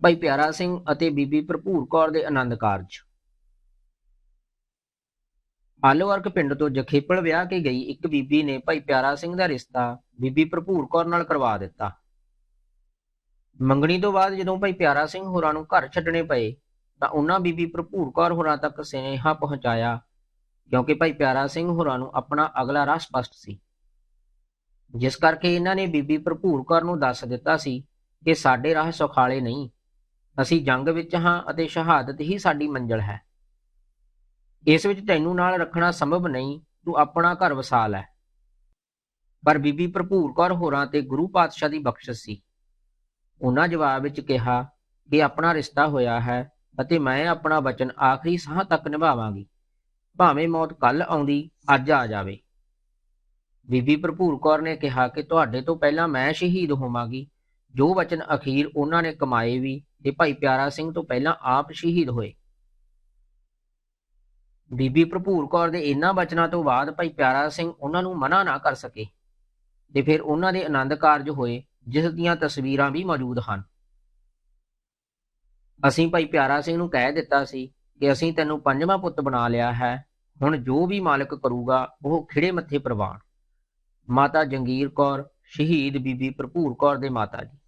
ਭਾਈ ਪਿਆਰਾ ਸਿੰਘ ਅਤੇ ਬੀਬੀ ਭਰਪੂਰ ਕੌਰ ਦੇ ਆਨੰਦ ਕਾਰਜ। ਆਲੋਵਰਕ ਪਿੰਡ ਤੋਂ ਜਖੇਪਲ ਵਿਆਹ ਕੇ ਗਈ ਇੱਕ ਬੀਬੀ ਨੇ ਭਾਈ ਪਿਆਰਾ ਸਿੰਘ ਦਾ ਰਿਸ਼ਤਾ ਬੀਬੀ ਭਰਪੂਰ ਕੌਰ ਨਾਲ ਕਰਵਾ ਦਿੱਤਾ। ਮੰਗਣੀ ਤੋਂ ਬਾਅਦ ਜਦੋਂ ਭਾਈ ਪਿਆਰਾ ਸਿੰਘ ਹੋਰਾਂ ਨੂੰ ਘਰ ਛੱਡਣੇ ਪਏ, ਤਾਂ ਉਹਨਾਂ ਬੀਬੀ ਭਰਪੂਰ ਕੌਰ ਹੋਰਾਂ ਤੱਕ ਸੁਨੇਹਾ ਪਹੁੰਚਾਇਆ, ਕਿਉਂਕਿ ਭਾਈ ਪਿਆਰਾ ਸਿੰਘ ਹੋਰਾਂ ਨੂੰ ਆਪਣਾ ਅਗਲਾ ਰਾਹ ਸਪਸ਼ਟ ਸੀ। ਜਿਸ ਕਰਕੇ ਇਹਨਾਂ ਨੇ ਬੀਬੀ ਭਰਪੂਰ ਕੌਰ ਨੂੰ ਦੱਸ ਦਿੱਤਾ ਸੀ ਕਿ ਸਾਡੇ ਰਾਹ ਸੁਖਾਲੇ ਨਹੀਂ। ਅਸੀਂ ਜੰਗ ਵਿੱਚ ਹਾਂ ਅਤੇ ਸ਼ਹਾਦਤ ਹੀ ਸਾਡੀ ਮੰਜ਼ਲ ਹੈ। ਇਸ ਵਿੱਚ ਤੈਨੂੰ ਨਾਲ ਰੱਖਣਾ ਸੰਭਵ ਨਹੀਂ, ਤੂੰ ਆਪਣਾ ਘਰ ਵਸਾ ਲੈ ਪਰ ਬੀਬੀ ਭਰਪੂਰ ਕੌਰ ਹੋਰਾਂ ਤੇ ਗੁਰੂ ਪਾਤਸ਼ਾਹ ਦੀ ਬਖਸ਼ਿਸ਼ ਸੀ। ਉਹਨਾਂ ਜਵਾਬ ਵਿੱਚ ਕਿਹਾ ਕਿ ਆਪਣਾ ਰਿਸ਼ਤਾ ਹੋਇਆ ਹੈ ਅਤੇ ਮੈਂ ਆਪਣਾ ਵਚਨ ਆਖਰੀ ਸਾਹ ਤੱਕ ਨਿਭਾਵਾਂਗੀ। ਭਾਵੇਂ ਮੌਤ ਕੱਲ ਆਉਂਦੀ, ਅੱਜ ਆ ਜਾਵੇ। ਬੀਬੀ ਭਰਪੂਰ ਕੌਰ ਨੇ ਕਿਹਾ ਕਿ ਤੁਹਾਡੇ ਤੋਂ ਪਹਿਲਾਂ ਮੈਂ ਸ਼ਹੀਦ ਹੋਵਾਂਗੀ। ਜੋ ਵਚਨ ਅਖੀਰ ਉਹਨਾਂ ਨੇ ਕਮਾਏ ਵੀ ਤੇ ਭਾਈ ਪਿਆਰਾ ਸਿੰਘ ਤੋਂ ਪਹਿਲਾਂ ਆਪ ਸ਼ਹੀਦ ਹੋਏ। ਬੀਬੀ ਭਰਪੂਰ ਕੌਰ ਦੇ ਇਹਨਾਂ ਬਚਨਾਂ ਤੋਂ ਬਾਅਦ ਭਾਈ ਪਿਆਰਾ ਸਿੰਘ ਉਹਨਾਂ ਨੂੰ ਮਨਾ ਨਾ ਕਰ ਸਕੇ ਤੇ ਫਿਰ ਉਹਨਾਂ ਦੇ ਆਨੰਦ ਕਾਰਜ ਹੋਏ, ਜਿਸ ਦੀਆਂ ਤਸਵੀਰਾਂ ਵੀ ਮੌਜੂਦ ਹਨ। ਅਸੀਂ ਭਾਈ ਪਿਆਰਾ ਸਿੰਘ ਨੂੰ ਕਹਿ ਦਿੱਤਾ ਸੀ ਕਿ ਅਸੀਂ ਤੈਨੂੰ ਪੰਜਵਾਂ ਪੁੱਤ ਬਣਾ ਲਿਆ ਹੈ, ਹੁਣ ਜੋ ਵੀ ਮਾਲਕ ਕਰੂਗਾ ਉਹ ਖਿੜੇ ਮੱਥੇ ਪ੍ਰਵਾਨ। ਮਾਤਾ ਜੰਗੀਰ ਕੌਰ, ਸ਼ਹੀਦ ਬੀਬੀ ਭਰਪੂਰ ਕੌਰ ਦੇ ਮਾਤਾ ਜੀ।